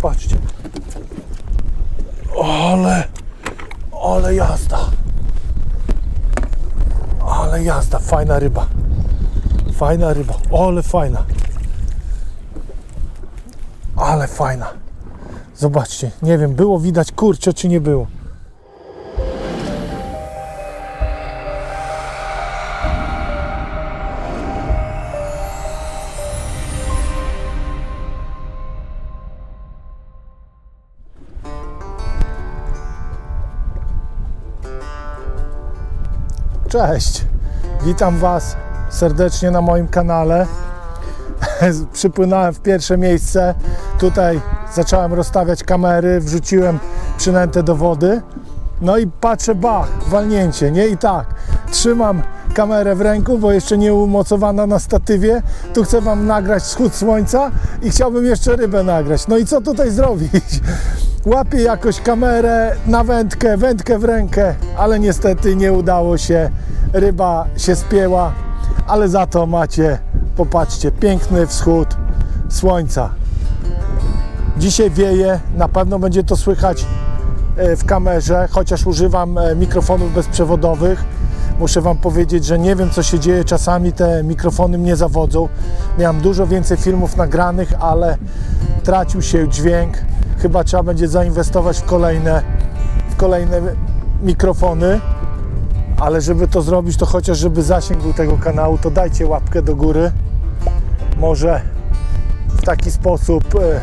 patrzcie. Ale, ale jazda. Ale jazda, fajna ryba. Fajna ryba, ale fajna. Ale fajna. Zobaczcie, nie wiem, było widać kurczę czy nie było. Cześć, witam Was serdecznie na moim kanale. Przypłynąłem w pierwsze miejsce. Tutaj zacząłem rozstawiać kamery, wrzuciłem przynętę do wody. No i patrzę, bach, walnięcie, nie? I tak, trzymam kamerę w ręku, bo jeszcze nie umocowana na statywie. Tu chcę Wam nagrać wschód słońca i chciałbym jeszcze rybę nagrać. No i co tutaj zrobić? Łapię jakoś kamerę na wędkę, wędkę w rękę, ale niestety nie udało się. Ryba się spięła, ale za to macie, popatrzcie, piękny wschód słońca. Dzisiaj wieje, na pewno będzie to słychać e, w kamerze, chociaż używam e, mikrofonów bezprzewodowych. Muszę Wam powiedzieć, że nie wiem co się dzieje, czasami te mikrofony mnie zawodzą. Miałem dużo więcej filmów nagranych, ale tracił się dźwięk. Chyba trzeba będzie zainwestować w kolejne, w kolejne mikrofony. Ale żeby to zrobić, to chociaż żeby zasięg był tego kanału, to dajcie łapkę do góry. Może w taki sposób e,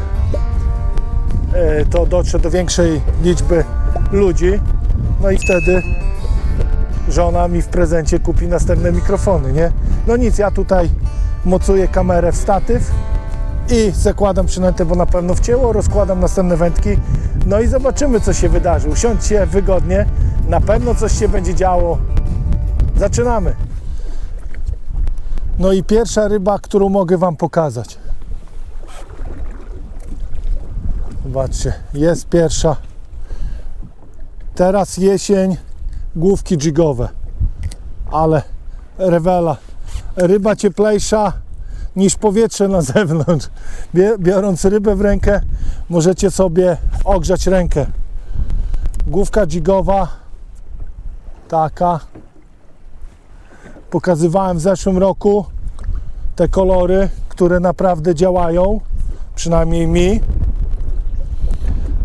e, to dotrze do większej liczby ludzi. No i wtedy żona mi w prezencie kupi następne mikrofony, nie? No nic, ja tutaj mocuję kamerę w statyw i zakładam przynętę, bo na pewno wcięło, rozkładam następne wędki, no i zobaczymy, co się wydarzy. Usiądźcie wygodnie, na pewno coś się będzie działo. Zaczynamy. No i pierwsza ryba, którą mogę Wam pokazać. Zobaczcie, jest pierwsza. Teraz jesień, główki jigowe, ale rewela. Ryba cieplejsza niż powietrze na zewnątrz. Biorąc rybę w rękę, możecie sobie ogrzać rękę. Główka jigowa, taka. Pokazywałem w zeszłym roku te kolory, które naprawdę działają, przynajmniej mi.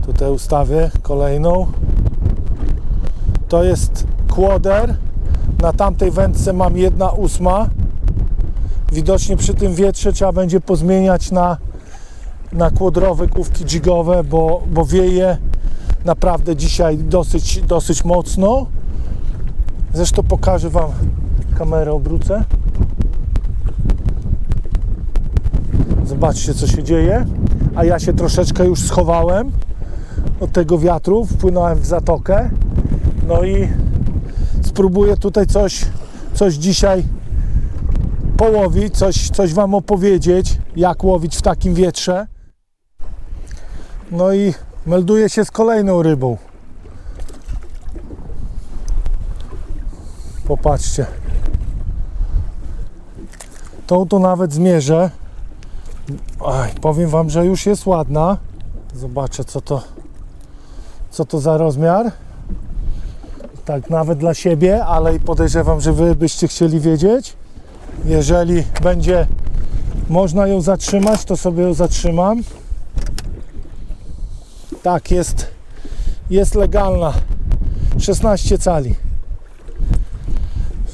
Tutaj ustawię kolejną. To jest kłoder. Na tamtej wędce mam jedna ósma. Widocznie przy tym wietrze trzeba będzie pozmieniać na, na kłodrowe główki jigowe, bo, bo wieje naprawdę dzisiaj dosyć, dosyć mocno. Zresztą pokażę Wam kamerę obrócę. Zobaczcie co się dzieje. A ja się troszeczkę już schowałem od tego wiatru, wpłynąłem w zatokę. No i spróbuję tutaj coś, coś dzisiaj połowić, coś, coś Wam opowiedzieć, jak łowić w takim wietrze. No i melduję się z kolejną rybą. Popatrzcie. Tą to nawet zmierzę. Aj, powiem Wam, że już jest ładna. Zobaczę co to, co to za rozmiar. Tak nawet dla siebie, ale i podejrzewam, że Wy byście chcieli wiedzieć. Jeżeli będzie można ją zatrzymać, to sobie ją zatrzymam. Tak, jest, jest legalna. 16 cali.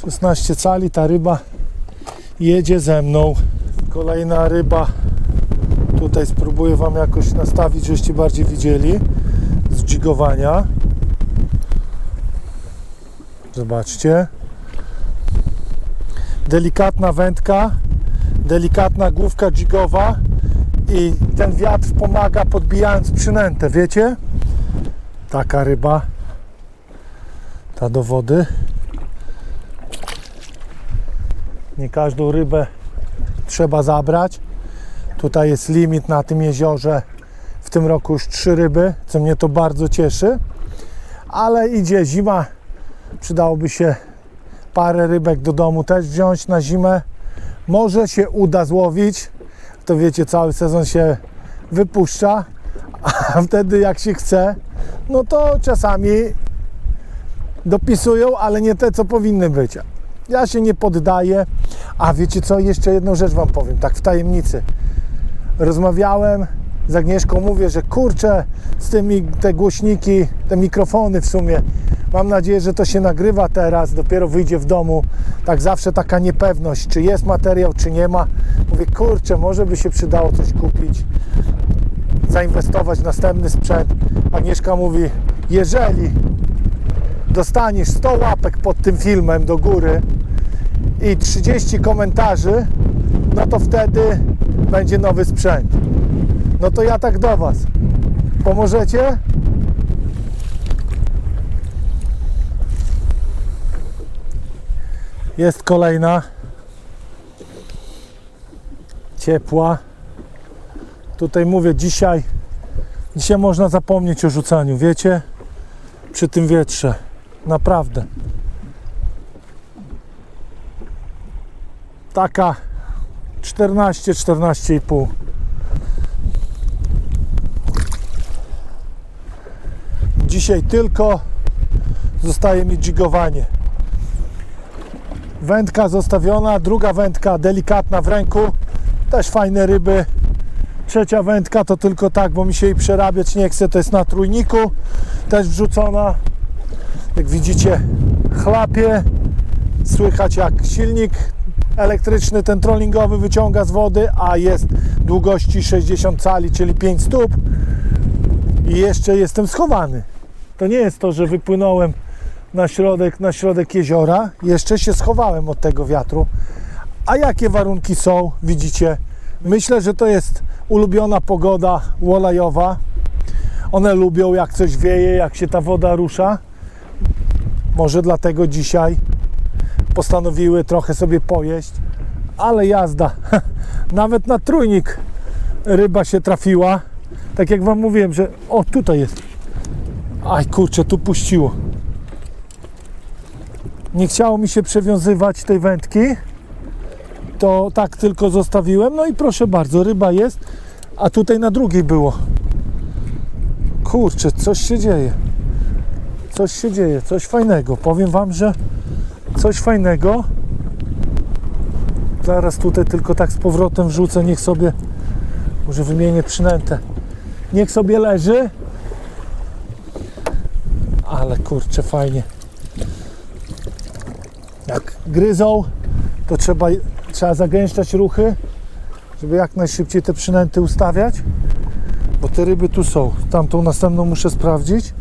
16 cali, ta ryba jedzie ze mną. Kolejna ryba. Tutaj spróbuję Wam jakoś nastawić, żebyście bardziej widzieli. Z dźwigowania. Zobaczcie. Delikatna wędka, delikatna główka dźwigowa i ten wiatr pomaga podbijając przynętę, wiecie? Taka ryba. Ta do wody. Nie każdą rybę trzeba zabrać. Tutaj jest limit na tym jeziorze. W tym roku już trzy ryby, co mnie to bardzo cieszy. Ale idzie zima, przydałoby się parę rybek do domu też wziąć na zimę. Może się uda złowić. To wiecie, cały sezon się wypuszcza, A wtedy jak się chce, no to czasami dopisują, ale nie te, co powinny być. Ja się nie poddaję. A wiecie co, jeszcze jedną rzecz Wam powiem, tak w tajemnicy. Rozmawiałem z Agnieszką, mówię, że kurczę, z tymi te głośniki, te mikrofony w sumie. Mam nadzieję, że to się nagrywa teraz, dopiero wyjdzie w domu. Tak zawsze taka niepewność, czy jest materiał, czy nie ma. Mówię, kurczę, może by się przydało coś kupić, zainwestować w następny sprzęt. Agnieszka mówi, jeżeli dostaniesz 100 łapek pod tym filmem do góry i 30 komentarzy, no to wtedy będzie nowy sprzęt. No to ja tak do Was. Pomożecie? Jest kolejna. Ciepła. Tutaj mówię, dzisiaj, dzisiaj można zapomnieć o rzucaniu, wiecie? Przy tym wietrze. Naprawdę. Taka 14, 14,5. Dzisiaj tylko zostaje mi dźwigowanie. Wędka zostawiona, druga wędka delikatna w ręku, też fajne ryby. Trzecia wędka to tylko tak, bo mi się jej przerabiać nie chce, to jest na trójniku, też wrzucona. Jak widzicie, chlapie, słychać jak silnik elektryczny, ten trollingowy wyciąga z wody, a jest długości 60 cali, czyli 5 stóp i jeszcze jestem schowany. To nie jest to, że wypłynąłem na środek, na środek jeziora, jeszcze się schowałem od tego wiatru. A jakie warunki są, widzicie? Myślę, że to jest ulubiona pogoda łolajowa. One lubią jak coś wieje, jak się ta woda rusza. Może dlatego dzisiaj postanowiły trochę sobie pojeść, ale jazda. Nawet na trójnik ryba się trafiła. Tak jak Wam mówiłem, że o tutaj jest. Aj kurczę, tu puściło. Nie chciało mi się przewiązywać tej wędki. To tak tylko zostawiłem. No i proszę bardzo, ryba jest. A tutaj na drugiej było. Kurczę, coś się dzieje. Coś się dzieje, coś fajnego. Powiem Wam, że coś fajnego. Zaraz tutaj tylko tak z powrotem wrzucę, niech sobie, może wymienię przynętę. Niech sobie leży. Ale kurczę, fajnie. Jak gryzą, to trzeba, trzeba zagęszczać ruchy, żeby jak najszybciej te przynęty ustawiać. Bo te ryby tu są. Tamtą następną muszę sprawdzić.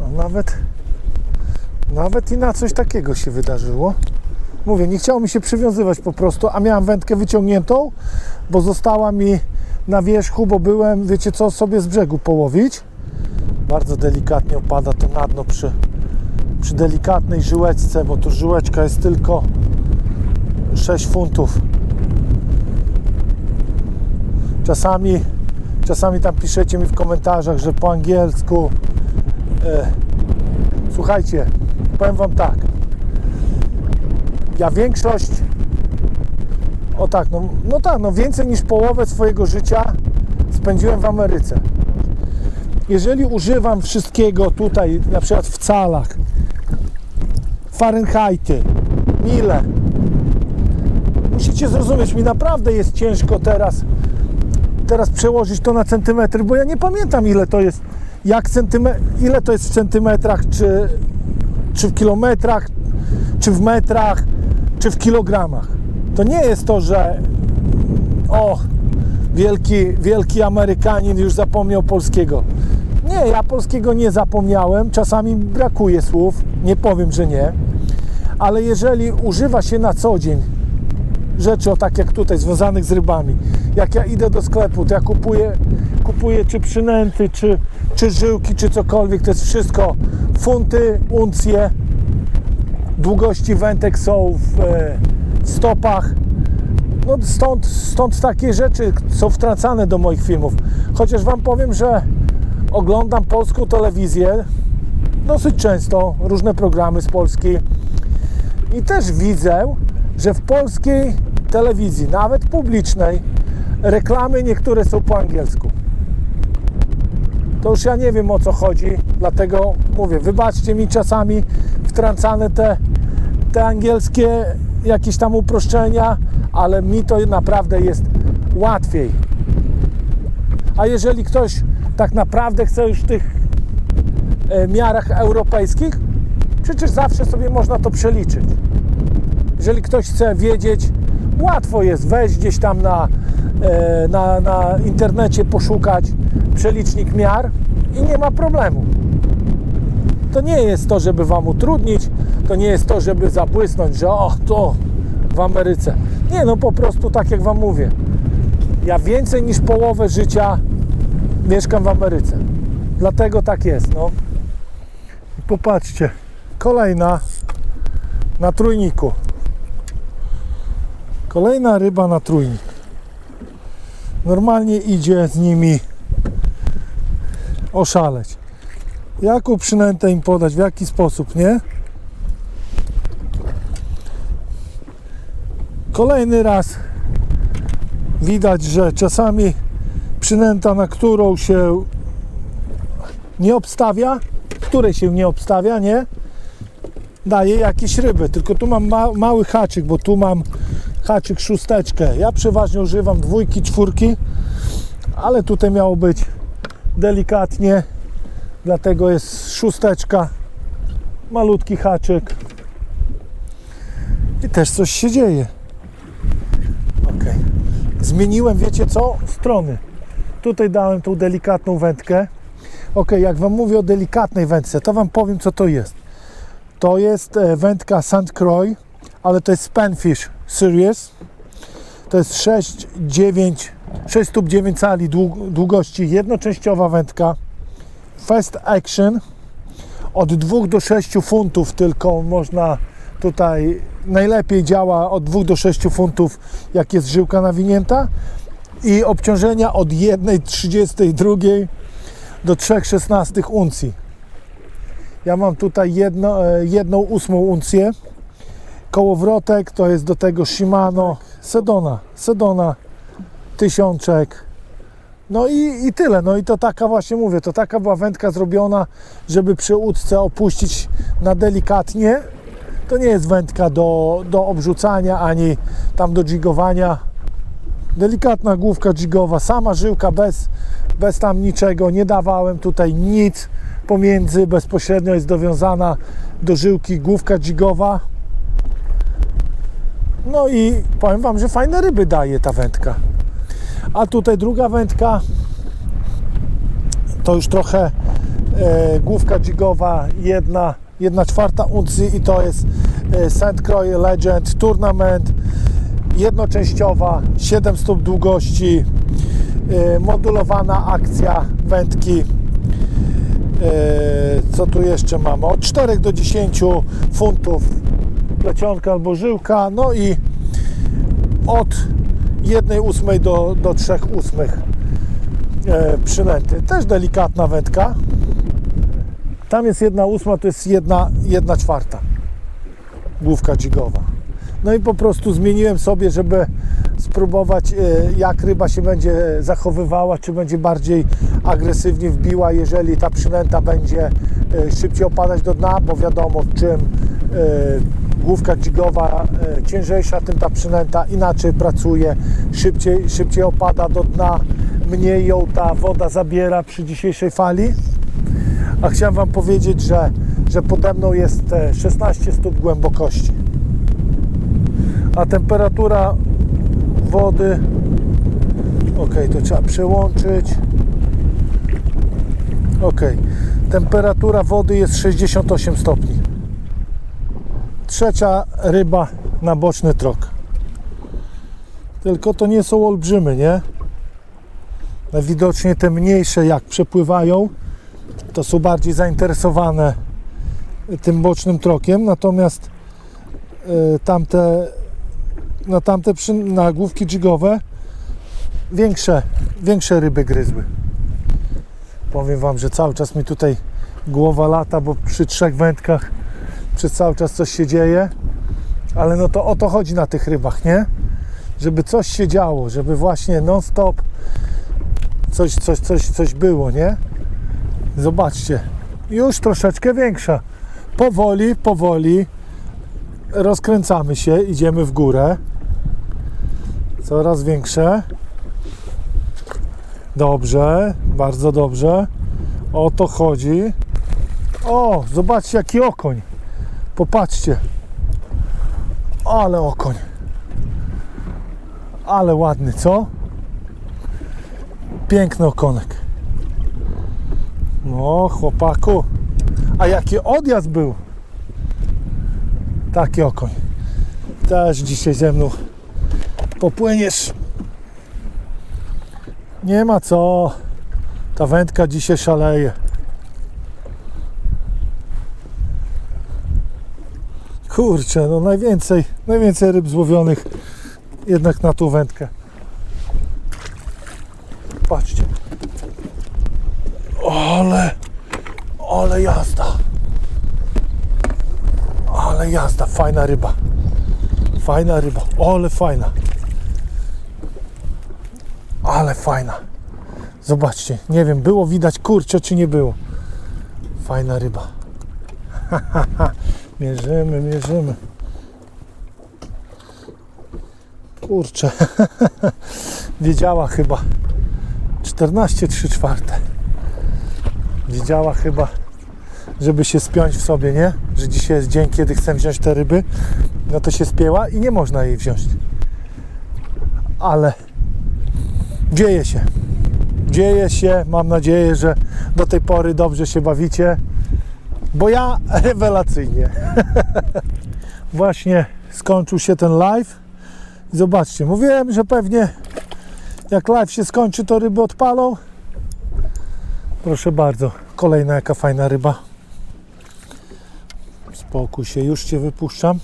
No, nawet, nawet i na coś takiego się wydarzyło. Mówię, nie chciało mi się przywiązywać po prostu, a miałem wędkę wyciągniętą, bo została mi na wierzchu, bo byłem, wiecie co, sobie z brzegu połowić. Bardzo delikatnie opada to na dno przy, przy delikatnej żyłeczce, bo tu żyłeczka jest tylko 6 funtów. Czasami, czasami tam piszecie mi w komentarzach, że po angielsku. E, słuchajcie, powiem Wam tak. Ja większość, o tak, no, no tak, no więcej niż połowę swojego życia spędziłem w Ameryce. Jeżeli używam wszystkiego tutaj, na przykład w calach, Fahrenheity, mile, musicie zrozumieć, mi naprawdę jest ciężko teraz, teraz przełożyć to na centymetry, bo ja nie pamiętam ile to jest, jak centyme, ile to jest w centymetrach, czy, czy w kilometrach, czy w metrach, czy w kilogramach. To nie jest to, że o, wielki, wielki Amerykanin już zapomniał polskiego. Nie, ja polskiego nie zapomniałem. Czasami brakuje słów, nie powiem, że nie. Ale jeżeli używa się na co dzień rzeczy, o tak jak tutaj, związanych z rybami, jak ja idę do sklepu, to ja kupuję, kupuję czy przynęty, czy, czy żyłki, czy cokolwiek, to jest wszystko funty, uncje, długości wędek są w, e, w stopach. No stąd, stąd takie rzeczy są wtracane do moich filmów. Chociaż Wam powiem, że oglądam polską telewizję dosyć często, różne programy z Polski i też widzę, że w polskiej telewizji, nawet publicznej, reklamy niektóre są po angielsku. to już ja nie wiem o co chodzi, dlatego mówię, wybaczcie mi czasami wtrącane te, te angielskie jakieś tam uproszczenia, ale mi to naprawdę jest łatwiej. A jeżeli ktoś tak naprawdę chce już w tych e, miarach europejskich, przecież zawsze sobie można to przeliczyć. Jeżeli ktoś chce wiedzieć, łatwo jest wejść gdzieś tam na, e, na, na internecie, poszukać przelicznik miar i nie ma problemu. To nie jest to, żeby Wam utrudnić, to nie jest to, żeby zabłysnąć, że o, to w Ameryce. Nie, no po prostu tak jak Wam mówię. Ja więcej niż połowę życia mieszkam w Ameryce. Dlatego tak jest, no. Popatrzcie, kolejna na trójniku. Kolejna ryba na trójnik. Normalnie idzie z nimi oszaleć. Jaką przynętę im podać, w jaki sposób, nie? Kolejny raz widać, że czasami przynęta, na którą się nie obstawia, której się nie obstawia, nie? Daje jakieś ryby. Tylko tu mam ma, mały haczyk, bo tu mam haczyk szósteczkę. Ja przeważnie używam dwójki, czwórki, ale tutaj miało być delikatnie, dlatego jest szósteczka, malutki haczyk i też coś się dzieje. Ok. Zmieniłem, wiecie co? Strony. Tutaj dałem tą delikatną wędkę. Ok, jak Wam mówię o delikatnej wędce, to Wam powiem, co to jest. To jest e, wędka St. Croix, ale to jest Spanfish Series. To jest 6, 9, 6 stóp 9 cali dług- długości, jednoczęściowa wędka. Fast Action. Od 2 do 6 funtów tylko można tutaj najlepiej działa od 2 do 6 funtów, jak jest żyłka nawinięta i obciążenia od 1,32 do 3,16 uncji. Ja mam tutaj jedno, e, jedną ósmą uncję. Kołowrotek to jest do tego Shimano Sedona. Sedona tysiączek. No i, i tyle. No i to taka właśnie mówię, to taka była wędka zrobiona, żeby przy łódce opuścić na delikatnie. To nie jest wędka do, do obrzucania ani tam do jigowania. Delikatna główka jigowa, sama żyłka bez, bez tam niczego. Nie dawałem tutaj nic pomiędzy, bezpośrednio jest dowiązana do żyłki główka jigowa. No i powiem Wam, że fajne ryby daje ta wędka. A tutaj druga wędka to już trochę e, główka jigowa, jedna, jedna czwarta uncji i to jest e, St. Croix Legend Tournament jednoczęściowa, 7 stóp długości, e, modulowana akcja wędki. E, co tu jeszcze mamy? Od 4 do 10 funtów plecionka albo żyłka, no i od 1 ósmej do, do 3 ósmych e, przynęty. Też delikatna wędka. Tam jest jedna ósma, to jest jedna, jedna czwarta główka jigowa. No i po prostu zmieniłem sobie, żeby spróbować, e, jak ryba się będzie zachowywała, czy będzie bardziej agresywnie wbiła, jeżeli ta przynęta będzie e, szybciej opadać do dna, bo wiadomo, czym e, główka jigowa e, ciężejsza, tym ta przynęta inaczej pracuje, szybciej, szybciej opada do dna, mniej ją ta woda zabiera przy dzisiejszej fali. A chciałem Wam powiedzieć, że, że pode mną jest e, 16 stóp głębokości. A temperatura wody. Ok, to trzeba przełączyć. Ok, temperatura wody jest 68 stopni. Trzecia ryba na boczny trok. Tylko to nie są olbrzymy, nie? Widocznie te mniejsze, jak przepływają, to są bardziej zainteresowane tym bocznym trokiem, natomiast y, tamte, na tamte przy, nagłówki jigowe większe, większe ryby gryzły. Powiem Wam, że cały czas mi tutaj głowa lata, bo przy trzech wędkach przez cały czas coś się dzieje, ale no to o to chodzi na tych rybach, nie? Żeby coś się działo, żeby właśnie non stop coś, coś, coś, coś było, nie? Zobaczcie, już troszeczkę większa. Powoli, powoli rozkręcamy się, idziemy w górę. Coraz większe. Dobrze, bardzo dobrze. O to chodzi. O, zobaczcie jaki okoń. Popatrzcie. Ale okoń. Ale ładny, co? Piękny okonek. No, chłopaku. A jaki odjazd był? Taki okoń. Też dzisiaj ze mną popłyniesz. Nie ma co. Ta wędka dzisiaj szaleje. Kurczę, no najwięcej, najwięcej ryb złowionych jednak na tą wędkę. Patrzcie. Ale, ale jazda. Ale jazda, fajna ryba. Fajna ryba, ale fajna. Ale fajna. Zobaczcie, nie wiem, było widać kurczę czy nie było. Fajna ryba. mierzymy, mierzymy. Kurczę. Wiedziała chyba. 14 3 czwarte. Wiedziała chyba, żeby się spiąć w sobie, nie? Że dzisiaj jest dzień, kiedy chcę wziąć te ryby. No to się spięła i nie można jej wziąć. Ale dzieje się. Dzieje się. Mam nadzieję, że do tej pory dobrze się bawicie. Bo ja rewelacyjnie. Właśnie skończył się ten live. Zobaczcie, mówiłem, że pewnie jak live się skończy, to ryby odpalą. Proszę bardzo, kolejna jaka fajna ryba. Spokój się, już Cię wypuszczam.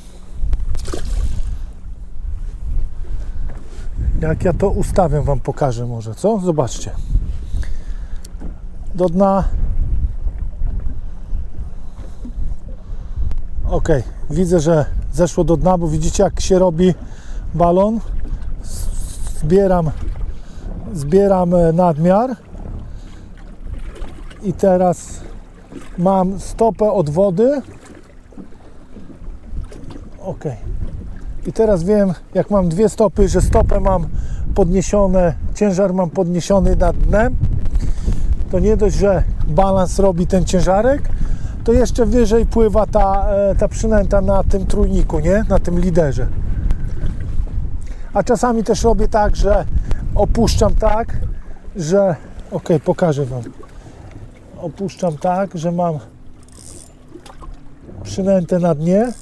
Jak ja to ustawię, Wam pokażę może, co? Zobaczcie. Do dna. Ok, widzę, że zeszło do dna, bo widzicie jak się robi balon. Zbieram, zbieram e, nadmiar i teraz mam stopę od wody. Ok. I teraz wiem, jak mam dwie stopy, że stopę mam podniesione, ciężar mam podniesiony nad dnem, to nie dość, że balans robi ten ciężarek, to jeszcze wyżej pływa ta, e, ta przynęta na tym trójniku, nie? Na tym liderze. A czasami też robię tak, że opuszczam tak, że... Ok, pokażę Wam. Opuszczam tak, że mam przynętę na dnie.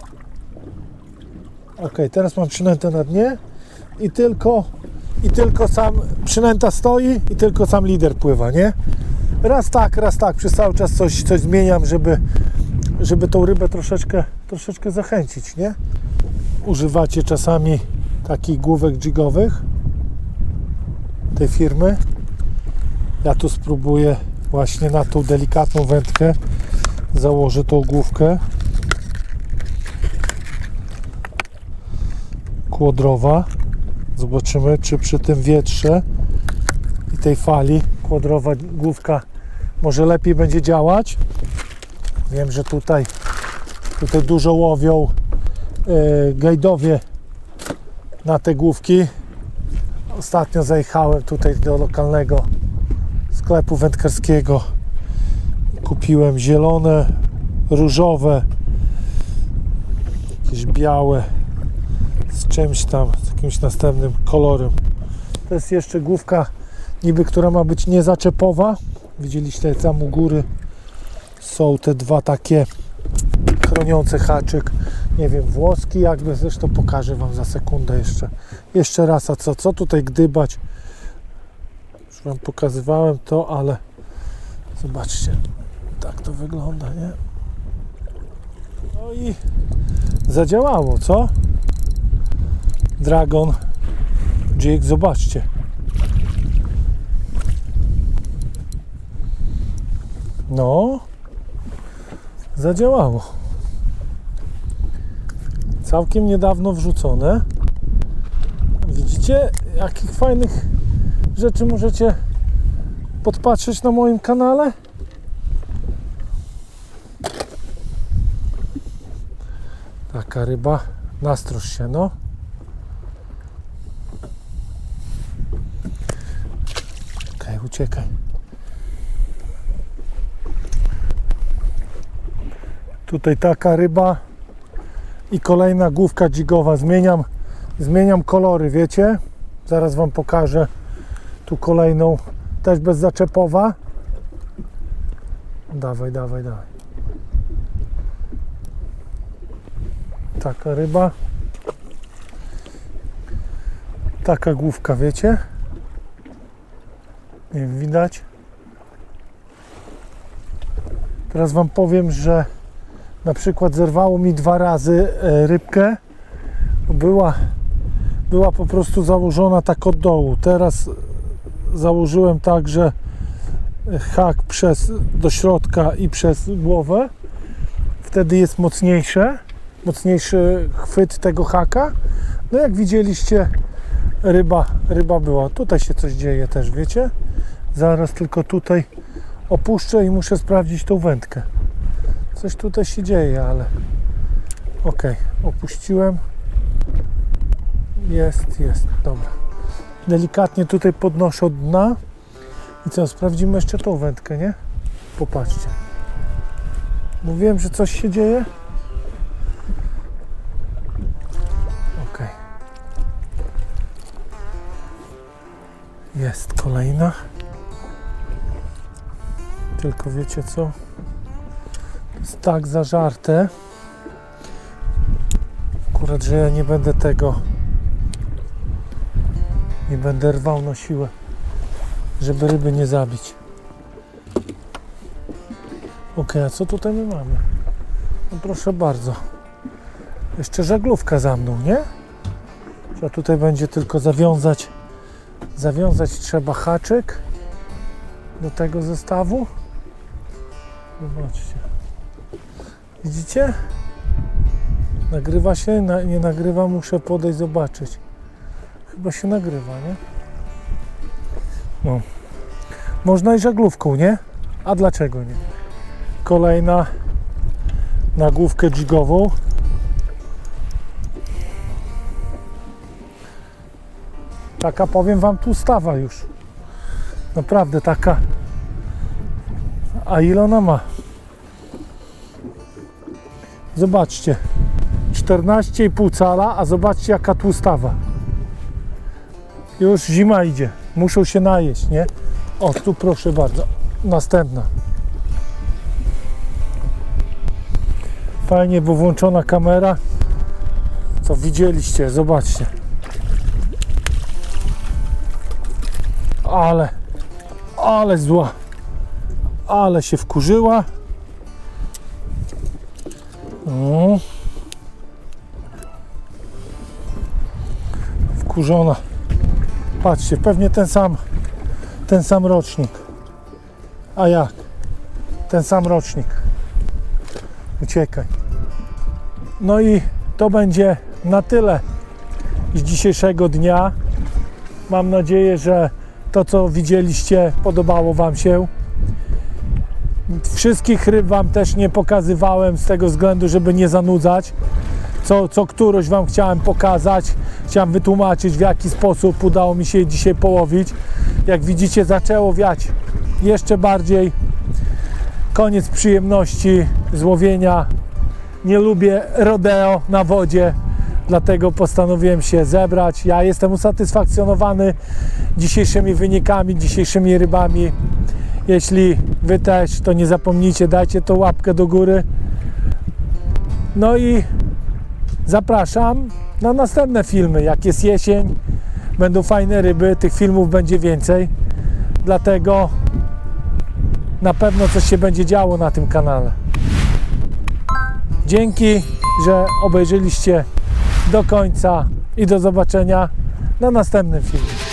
Ok, teraz mam przynętę na dnie i tylko, i tylko sam przynęta stoi i tylko sam lider pływa, nie? Raz tak, raz tak, przez cały czas coś, coś zmieniam, żeby, żeby tą rybę troszeczkę, troszeczkę zachęcić, nie? Używacie czasami takich główek jigowych tej firmy. Ja tu spróbuję właśnie na tą delikatną wędkę założę tą główkę kłodrowa. Zobaczymy, czy przy tym wietrze i tej fali kłodrowa główka może lepiej będzie działać. Wiem, że tutaj, tutaj dużo łowią yy, gajdowie na te główki. Ostatnio zajechałem tutaj do lokalnego sklepu wędkarskiego. Kupiłem zielone, różowe, jakieś białe czymś tam, jakimś następnym kolorem. To jest jeszcze główka niby, która ma być niezaczepowa. Widzieliście tam u góry są te dwa takie chroniące haczyk. Nie wiem, włoski jakby, zresztą pokażę Wam za sekundę jeszcze. Jeszcze raz, a co, co tutaj gdybać? Już Wam pokazywałem to, ale zobaczcie, tak to wygląda, nie? No i zadziałało, co? Dragon Jake, zobaczcie. No, zadziałało. Całkiem niedawno wrzucone. Widzicie, jakich fajnych rzeczy możecie podpatrzeć na moim kanale? Taka ryba, nastroż się, no. Tutaj taka ryba i kolejna główka dzigowa. Zmieniam, zmieniam kolory, wiecie? Zaraz Wam pokażę tu kolejną, też bezzaczepowa. Dawaj, dawaj, dawaj. Taka ryba. Taka główka, wiecie? Nie wiem, widać. Teraz Wam powiem, że na przykład zerwało mi dwa razy e, rybkę. Była, była po prostu założona tak od dołu. Teraz założyłem tak, że hak przez, do środka i przez głowę. Wtedy jest mocniejsze, mocniejszy chwyt tego haka. No jak widzieliście, ryba, ryba była. Tutaj się coś dzieje też, wiecie? Zaraz tylko tutaj opuszczę i muszę sprawdzić tą wędkę. Coś tutaj się dzieje, ale ok, opuściłem. Jest, jest, dobra. Delikatnie tutaj podnoszę od dna. I co, sprawdzimy jeszcze tą wędkę, nie? Popatrzcie. Mówiłem, że coś się dzieje? Ok. Jest kolejna. Tylko wiecie co? Jest tak zażarte. Akurat, że ja nie będę tego nie będę rwał na siłę żeby ryby nie zabić. Ok, a co tutaj my mamy? No proszę bardzo. Jeszcze żaglówka za mną, nie? Trzeba tutaj będzie tylko zawiązać. Zawiązać trzeba haczyk do tego zestawu. Zobaczcie. Widzicie? Nagrywa się? Na, nie nagrywa, muszę podejść zobaczyć. Chyba się nagrywa, nie? No. Można i żaglówką, nie? A dlaczego nie? Kolejna nagłówkę dżigową. Taka powiem wam tu stawa już. Naprawdę taka. A ile ona ma? Zobaczcie. 14,5 cala, a zobaczcie jaka tłustawa. Już zima idzie. Muszą się najeść, nie? O, tu proszę bardzo. Następna. Fajnie, bo włączona kamera. Co widzieliście, zobaczcie. Ale, ale zła. Ale się wkurzyła. Wkurzona. Patrzcie, pewnie ten sam, ten sam rocznik. A jak? Ten sam rocznik. Uciekaj. No i to będzie na tyle z dzisiejszego dnia. Mam nadzieję, że to, co widzieliście, podobało Wam się. Wszystkich ryb Wam też nie pokazywałem z tego względu, żeby nie zanudzać co, co któroś Wam chciałem pokazać. Chciałem wytłumaczyć, w jaki sposób udało mi się dzisiaj połowić. Jak widzicie, zaczęło wiać jeszcze bardziej. Koniec przyjemności złowienia. Nie lubię rodeo na wodzie, dlatego postanowiłem się zebrać. Ja jestem usatysfakcjonowany dzisiejszymi wynikami, dzisiejszymi rybami. Jeśli Wy też, to nie zapomnijcie, dajcie tą łapkę do góry. No i zapraszam na następne filmy. Jak jest jesień, będą fajne ryby, tych filmów będzie więcej. Dlatego na pewno coś się będzie działo na tym kanale. Dzięki, że obejrzeliście do końca i do zobaczenia na następnym filmie.